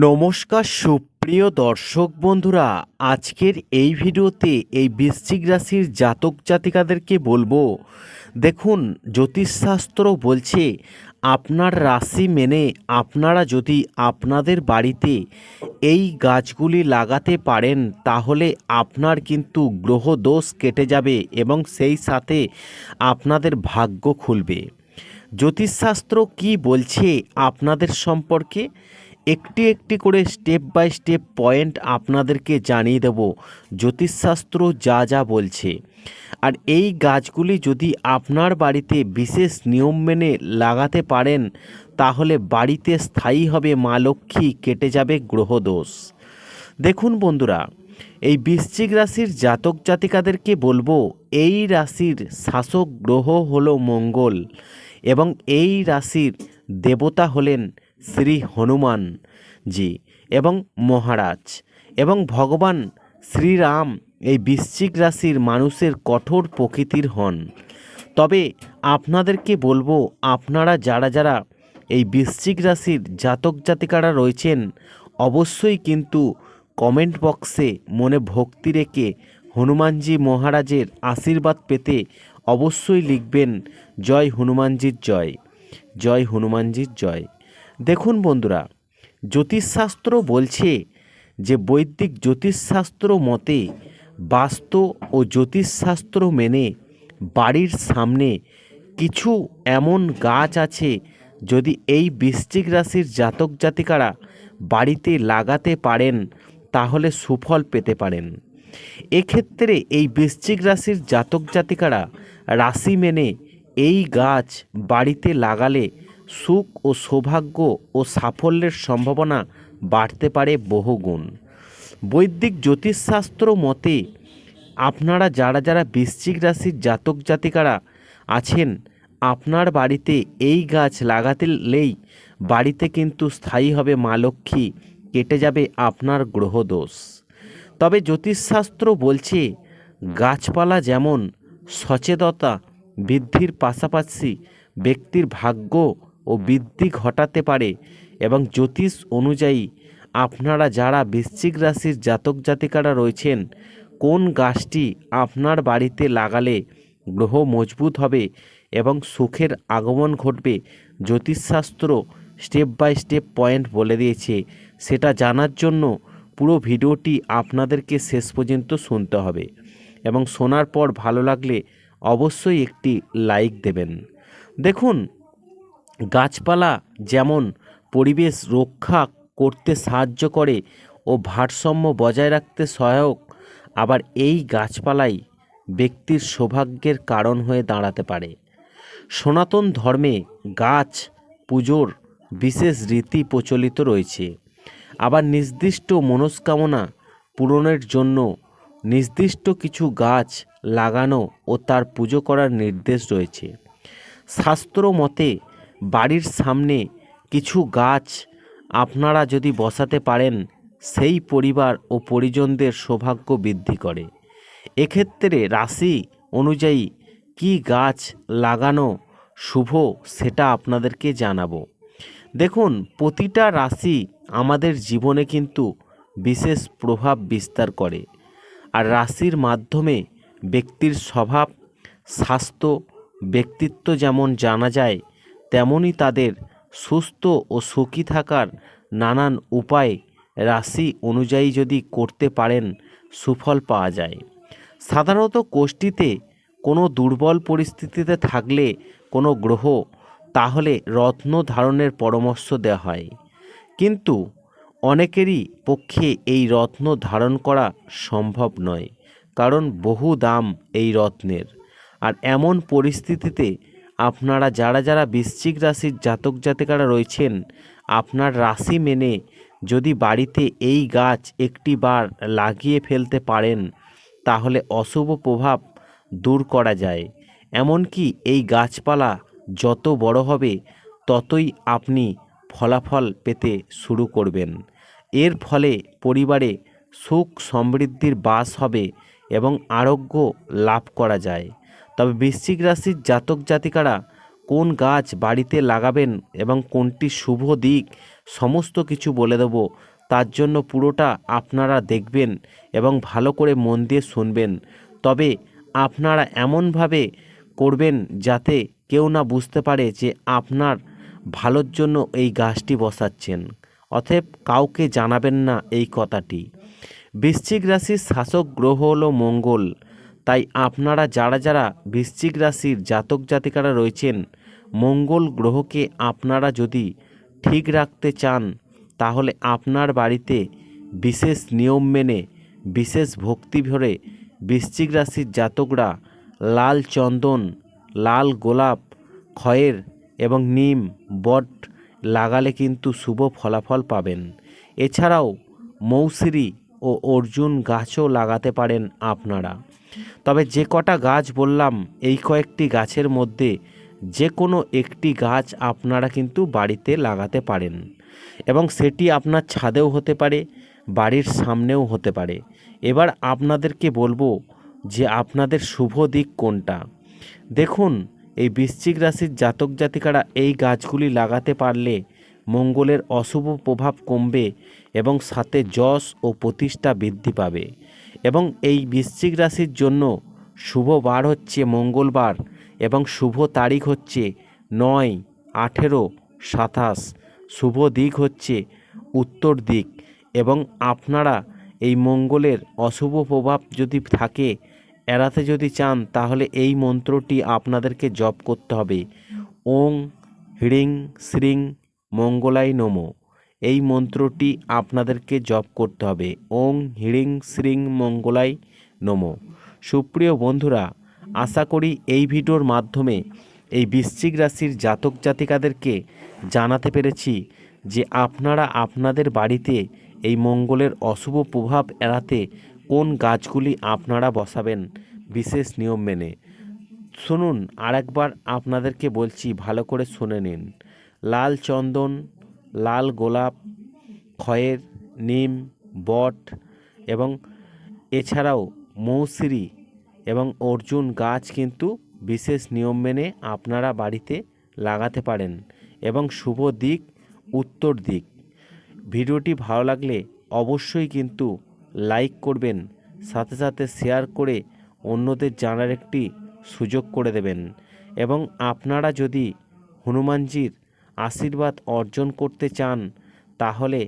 নমস্কার সুপ্রিয় দর্শক বন্ধুরা, আজকের এই ভিডিওতে এই বৃশ্চিক রাশির জাতক জাতিকাদেরকে বলব, দেখুন জ্যোতিষশাস্ত্র বলছে, আপনার রাশি মেনে আপনারা যদি আপনাদের বাড়িতে এই গাছগুলি লাগাতে পারেন, তাহলে আপনার কিন্তু গ্রহ দোষ কেটে যাবে এবং সেই সাথে আপনাদের ভাগ্য খুলবে। জ্যোতিষশাস্ত্র কি বলছে আপনাদের সম্পর্কে? একটি একটি করে স্টেপ বাই স্টেপ পয়েন্ট আপনাদেরকে জানিয়ে দেব। জ্যোতিষশাস্ত্র যা যা বলছে। আর এই গাছগুলি যদি আপনার বাড়িতে বিশেষ নিয়ম মেনে লাগাতে পারেন, তাহলে বাড়িতে স্থায়ী হবে মা লক্ষ্মী, কেটে যাবে গ্রহদোষ। দেখুন বন্ধুরা, এই বৃশ্চিক রাশির জাতক জাতিকাদেরকে বলব, এই রাশির শাসক গ্রহ হলো মঙ্গল এবং এই রাশির দেবতা হলেন শ্রী হনুমান জি এবং মহারাজ এবং ভগবান শ্রীরাম এই বৃশ্চিক রাশির মানুষের কঠোর প্রকৃতির হন। তবে আপনাদেরকে বলব, আপনারা যারা যারা এই বৃশ্চিক রাশির জাতক জাতিকারা রয়েছেন, অবশ্যই কিন্তু কমেন্ট বক্সে মনে ভক্তি রেখে হনুমানজি মহারাজের আশীর্বাদ পেতে অবশ্যই লিখবেন, জয় হনুমানজির জয় জয় হনুমানজির জয়। দেখুন বন্ধুরা, জ্যোতিষশাস্ত্র বলছে যে বৈদিক জ্যোতিষশাস্ত্র মতে বাস্তু ও জ্যোতিষশাস্ত্র মেনে বাড়ির সামনে কিছু এমন গাছ আছে যদি এই বৃশ্চিক রাশির জাতক জাতিকারা বাড়িতে লাগাতে পারেন, তাহলে সুফল পেতে পারেন। এক্ষেত্রে এই বৃশ্চিক রাশির জাতক জাতিকারা রাশি মেনে এই গাছ বাড়িতে লাগালে সুখ ও সৌভাগ্য ও সাফল্যের সম্ভাবনা বাড়তে পারে বহুগুণ। বৈদিক জ্যোতিষশাস্ত্র মতে, আপনারা যারা যারা বৃশ্চিক রাশির জাতক জাতিকারা আছেন, আপনার বাড়িতে এই গাছ লাগাতেলেই বাড়িতে কিন্তু স্থায়ী হবে মা লক্ষ্মী, কেটে যাবে আপনার গ্রহদোষ। তবে জ্যোতিষশাস্ত্র বলছে, গাছপালা যেমন সচেতনতা বৃদ্ধির পাশাপাশি ব্যক্তির ভাগ্য ও বৃদ্ধি ঘটাতে পারে এবং জ্যোতিষ অনুযায়ী আপনারা যারা বৃশ্চিক রাশির জাতক জাতিকারা রয়েছেন কোন গাছটি আপনার বাড়িতে লাগালে গ্রহ মজবুত হবে এবং সুখের আগমন ঘটবে? জ্যোতিষশাস্ত্র স্টেপ বাই স্টেপ পয়েন্ট বলে দিয়েছে। সেটা জানার জন্য পুরো ভিডিওটি আপনাদেরকে শেষ পর্যন্ত শুনতে হবে এবং শোনার পর ভালো লাগলে অবশ্যই একটি লাইক দেবেন। দেখুন গাছপালা যেমন পরিবেশ রক্ষা করতে সাহায্য করে ও ভারসাম্য বজায় রাখতে সহায়ক, আবার এই গাছপালাই ব্যক্তির সৌভাগ্যের কারণ হয়ে দাঁড়াতে পারে। সনাতন ধর্মে গাছ, পুজোর বিশেষ রীতি প্রচলিত রয়েছে। আবার নির্দিষ্ট মনস্কামনা পূরণের জন্য নির্দিষ্ট কিছু গাছ লাগানো ও তার পুজো করার নির্দেশ রয়েছে। শাস্ত্র মতে বাড়ির সামনে কিছু গাছ আপনারা যদি বসাতে পারেন, সেই পরিবার ও পরিজনদের সৌভাগ্য বৃদ্ধি করে। এক্ষেত্রে রাশি অনুযায়ী কি গাছ লাগানো শুভ সেটা আপনাদেরকে জানাব। দেখুন, প্রতিটা রাশি আমাদের জীবনে কিন্তু বিশেষ প্রভাব বিস্তার করে। আর রাশির মাধ্যমে ব্যক্তির স্বভাব, স্বাস্থ্য, ব্যক্তিত্ব যেমন জানা যায় তেমনই তাদের সুস্থ ও সুখী থাকার নানান উপায় রাশি অনুযায়ী যদি করতে পারেন, সুফল পাওয়া যায়। সাধারণত কোষ্ঠীতে কোনো দুর্বল পরিস্থিতিতে থাকলে কোনো গ্রহ তাহলে রত্ন ধারণের পরামর্শ দেওয়া হয়। কিন্তু অনেকেরই পক্ষে এই রত্ন ধারণ করা সম্ভব নয়, কারণ বহু দাম এই রত্নের। আর এমন পরিস্থিতিতে আপনারা যারা যারা বৃশ্চিক রাশির জাতক জাতিকারা রয়েছেন, আপনার রাশি মেনে যদি বাড়িতে এই গাছ একটি বার লাগিয়ে ফেলতে পারেন, তাহলে অশুভ প্রভাব দূর করা যায়। এমনকি এই গাছপালা যত বড় হবে, ততই আপনি ফলাফল পেতে শুরু করবেন। এর ফলে পরিবারে সুখ সমৃদ্ধির বাস হবে এবং আরোগ্য লাভ করা যায়। তবে বৃশ্চিক রাশির জাতক জাতিকারা কোন গাছ বাড়িতে লাগাবেন এবং কোনটি শুভ দিক সমস্ত কিছু বলে দেবো। তার জন্য পুরোটা আপনারা দেখবেন এবং ভালো করে মন দিয়ে শুনবেন। তবে আপনারা এমনভাবে করবেন যাতে কেউ না বুঝতে পারে যে আপনার ভালোর জন্য এই গাছটি বসাচ্ছেন। অতএব কাউকে জানাবেন না এই কথাটি। বৃশ্চিক রাশির শাসক গ্রহ হলো মঙ্গল। তাই আপনারা যারা যারা বৃশ্চিক রাশির জাতক জাতিকারা রয়েছেন, মঙ্গল গ্রহকে আপনারা যদি ঠিক রাখতে চান, তাহলে আপনার বাড়িতে বিশেষ নিয়ম মেনে, বিশেষ ভক্তি ভরে বৃশ্চিক রাশির জাতকরা লাল চন্দন, লাল গোলাপ, খয়ের এবং নিম, বট লাগালে কিন্তু শুভ ফলাফল পাবেন। এছাড়াও মৌসিরি ও অর্জুন গাছও লাগাতে পারেন আপনারা। তবে যে কটা গাছ বললাম, এই কয়েকটি গাছের মধ্যে যে কোনো একটি গাছ আপনারা কিন্তু বাড়িতে লাগাতে পারেন। এবং সেটি আপনার ছাদেও হতে পারে, বাড়ির সামনেও হতে পারে। এবার আপনাদেরকে বলব যে আপনাদের শুভ দিক কোনটা? দেখুন, এই বৃশ্চিক রাশির জাতক জাতিকারা এই গাছগুলি লাগাতে পারলে মঙ্গলের অশুভ প্রভাব কমবে এবং সাথে যশ ও প্রতিষ্ঠা বৃদ্ধি পাবে। এবং এই বৃশ্চিক রাশির জন্য শুভ বার হচ্ছে মঙ্গলবার এবং শুভ তারিখ হচ্ছে নয়, আঠেরো, সাতাশ। শুভ দিক হচ্ছে উত্তর দিক এবং আপনারা এই মঙ্গলের অশুভ প্রভাব যদি থাকে, এড়াতে যদি চান, তাহলে এই মন্ত্রটি আপনাদেরকে জপ করতে হবে। ওং, হ্রিং, শ্রিং, মঙ্গলাই নমো। এই মন্ত্রটি আপনাদেরকে জপ করতে হবে। ওং হিড়িং শ্রিং মঙ্গলাই নমো। সুপ্রিয় বন্ধুরা, আশা করি এই ভিডিওর মাধ্যমে এই বৃশ্চিক রাশির জাতক জাতিকাদেরকে জানাতে পেরেছি যে আপনারা আপনাদের বাড়িতে এই মঙ্গলের অশুভ প্রভাব এড়াতে কোন গাছগুলি আপনারা বসাবেন বিশেষ নিয়ম মেনে। শুনুন, আরেকবার আপনাদেরকে বলছি, ভালো করে শুনে নিন। লাল চন্দন লাল গোলাপ খয়ের নিম, বট এবং এছাড়াও মৌসিরি এবং অর্জুন গাছ কিন্তু বিশেষ নিয়ম মেনে আপনারা বাড়িতে লাগাতে পারেন এবং শুভ দিক, উত্তর দিক। ভিডিওটি ভালো লাগলে অবশ্যই কিন্তু লাইক করবেন, সাথে সাথে শেয়ার করে অন্যদের জানার একটি সুযোগ করে দেবেন। এবং আপনারা যদি হনুমানজির আশীর্বাদ অর্জন করতে চান, তাহলে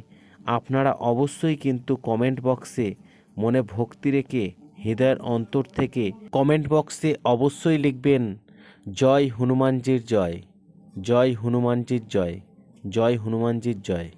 আপনারা অবশ্যই কিন্তু কমেন্ট বক্সে মনে ভক্তি রেখে হৃদয়ের অন্তর থেকে কমেন্ট বক্সে অবশ্যই লিখবেন, জয় হনুমানজির জয় জয় হনুমানজির জয় জয় হনুমানজির জয়।